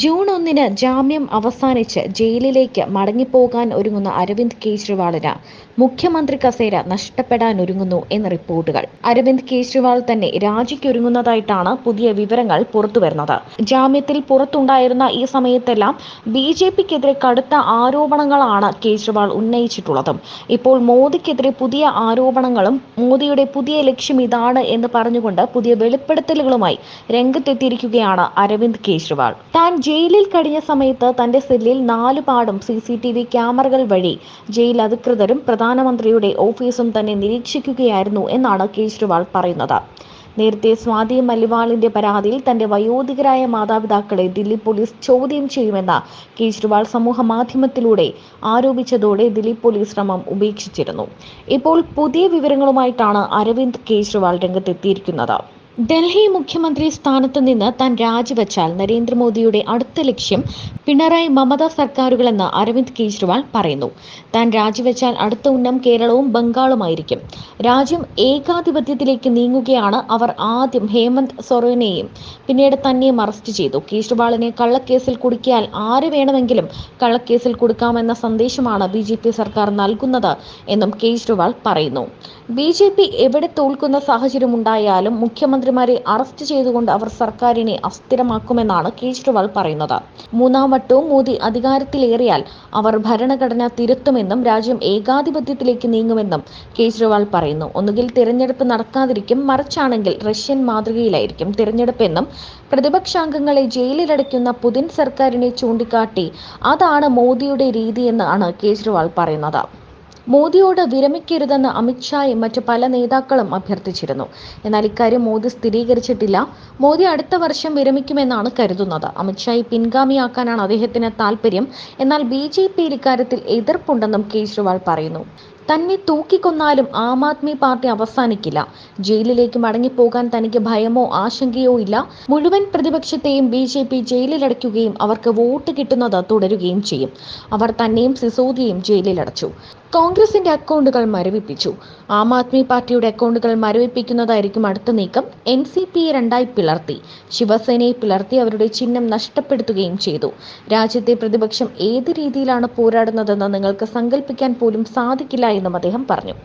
June ഒന്നിന് ജാമ്യം അവസാനിച്ച് ജയിലിലേക്ക് മടങ്ങിപ്പോകാൻ ഒരുങ്ങുന്ന അരവിന്ദ് കെജ്രിവാളിന് മുഖ്യമന്ത്രി കസേര നഷ്ടപ്പെടാൻ ഒരുങ്ങുന്നു എന്ന റിപ്പോർട്ടുകൾ. അരവിന്ദ് കെജ്രിവാൾ തന്നെ രാജിക്കൊരുങ്ങുന്നതായിട്ടാണ് പുതിയ വിവരങ്ങൾ പുറത്തുവരുന്നത് ജാമ്യത്തിൽ പുറത്തുണ്ടായിരുന്ന ഈ സമയത്തെല്ലാം ബി ജെ പിക്കെതിരെ കടുത്ത ആരോപണങ്ങളാണ് കെജ്രിവാൾ ഉന്നയിച്ചിട്ടുള്ളതും. ഇപ്പോൾ മോദിക്കെതിരെ പുതിയ ആരോപണങ്ങളും മോദിയുടെ പുതിയ ലക്ഷ്യം ഇതാണ് എന്ന് പറഞ്ഞുകൊണ്ട് പുതിയ വെളിപ്പെടുത്തലുകളുമായി രംഗത്തെത്തിയിരിക്കുകയാണ് അരവിന്ദ് കെജ്രിവാൾ. താൻ ജയിലിൽ കഴിഞ്ഞ സമയത്ത് തന്റെ സെല്ലിൽ നാലുപാടും സി സി ടി വി ക്യാമറകൾ വഴി ജയിൽ അധികൃതരും പ്രധാനമന്ത്രിയുടെ ഓഫീസും തന്നെ നിരീക്ഷിക്കുകയായിരുന്നു എന്നാണ് കേജ്രിവാൾ പറയുന്നത്. നേരത്തെ സ്വാതി മല്ലിവാളിന്റെ പരാതിയിൽ തന്റെ വയോധികരായ മാതാപിതാക്കളെ ദില്ലി പോലീസ് ചോദ്യം ചെയ്യുമെന്ന് കേജ്രിവാൾ സമൂഹ മാധ്യമത്തിലൂടെ ആരോപിച്ചതോടെ ദില്ലി പോലീസ് ശ്രമം ഉപേക്ഷിച്ചിരുന്നു. ഇപ്പോൾ പുതിയ വിവരങ്ങളുമായിട്ടാണ് അരവിന്ദ് കേജ്രിവാൾ രംഗത്തെത്തിയിരിക്കുന്നത്. ഡൽഹി മുഖ്യമന്ത്രി സ്ഥാനത്ത് നിന്ന് താൻ രാജിവെച്ചാൽ നരേന്ദ്രമോദിയുടെ അടുത്ത ലക്ഷ്യം പിണറായി മമത സർക്കാരുകളെന്ന് അരവിന്ദ് കെജ്രിവാൾ പറയുന്നു. താൻ രാജിവെച്ചാൽ അടുത്ത ഉന്നം കേരളവും ബംഗാളുമായിരിക്കും. രാജ്യം ഏകാധിപത്യത്തിലേക്ക് നീങ്ങുകയാണ് അവർ ആദ്യം ഹേമന്ത് സൊറേനെയും പിന്നീട് തന്നെയും അറസ്റ്റ് ചെയ്തു. കെജ്രിവാളിനെ കള്ളക്കേസിൽ കുടുക്കിയാൽ ആര് വേണമെങ്കിലും കള്ളക്കേസിൽ കൊടുക്കാമെന്ന സന്ദേശമാണ് ബി ജെ പി സർക്കാർ നൽകുന്നത് എന്നും കെജ്രിവാൾ പറയുന്നു. ബി ജെ പി എവിടെ തോൽക്കുന്ന സാഹചര്യം ഉണ്ടായാലും മുഖ്യമന്ത്രിമാരെ അറസ്റ്റ് ചെയ്തുകൊണ്ട് അവർ സർക്കാരിനെ അസ്ഥിരമാക്കുമെന്നാണ് കേജ്രിവാൾ പറയുന്നത്. മൂന്നാം വട്ടവും മോദി അധികാരത്തിലേറിയാൽ അവർ ഭരണഘടന തിരുത്തുമെന്നും രാജ്യം ഏകാധിപത്യത്തിലേക്ക് നീങ്ങുമെന്നും കേജ്രിവാൾ പറയുന്നു. ഒന്നുകിൽ തിരഞ്ഞെടുപ്പ് നടക്കാതിരിക്കും മറിച്ചാണെങ്കിൽ റഷ്യൻ മാതൃകയിലായിരിക്കും തിരഞ്ഞെടുപ്പെന്നും പ്രതിപക്ഷാംഗങ്ങളെ ജയിലിലടയ്ക്കുന്ന പുതിൻ സർക്കാരിനെ ചൂണ്ടിക്കാട്ടി അതാണ് മോദിയുടെ രീതിയെന്നാണ് കേജ്രിവാൾ പറയുന്നത്. മോദിയോട് വിരമിക്കരുതെന്ന് അമിത്ഷായും മറ്റ് പല നേതാക്കളും അഭ്യർത്ഥിച്ചിരുന്നു. എന്നാൽ ഇക്കാര്യം മോദി സ്ഥിരീകരിച്ചിട്ടില്ല. മോദി അടുത്ത വർഷം വിരമിക്കുമെന്നാണ് കരുതുന്നത്. അമിത്ഷായി പിൻഗാമിയാക്കാനാണ് അദ്ദേഹത്തിന് താല്പര്യം എന്നാൽ ബി ജെ പിയിൽ ഇക്കാര്യത്തിൽ എതിർപ്പുണ്ടെന്നും കേജ്രിവാൾ പറയുന്നു. തന്നെ തൂക്കിക്കൊന്നാലും ആം ആദ്മി പാർട്ടി അവസാനിക്കില്ല. ജയിലിലേക്ക് മടങ്ങിപ്പോകാൻ തനിക്ക് ഭയമോ ആശങ്കയോ ഇല്ല. മുഴുവൻ പ്രതിപക്ഷത്തെയും ബി ജെ പി ജയിലിലടയ്ക്കുകയും അവർക്ക് വോട്ട് കിട്ടുന്നത് തുടരുകയും ചെയ്യും. അവർ തന്നെയും സിസോദിയെയും ജയിലിലടച്ചു. കോൺഗ്രസിന്റെ അക്കൗണ്ടുകൾ മരവിപ്പിച്ചു. ആം ആദ്മി പാർട്ടിയുടെ അക്കൗണ്ടുകൾ മരവിപ്പിക്കുന്നതായിരിക്കും അടുത്ത നീക്കം. എൻ സി പിയെ രണ്ടായി പിളർത്തി. ശിവസേനയെ പിളർത്തി അവരുടെ ചിഹ്നം നഷ്ടപ്പെടുത്തുകയും ചെയ്തു. രാജ്യത്തെ പ്രതിപക്ഷം ഏത് രീതിയിലാണ് പോരാടുന്നതെന്ന് നിങ്ങൾക്ക് സങ്കല്പിക്കാൻ പോലും സാധിക്കില്ല എന്നും അദ്ദേഹം പറഞ്ഞു.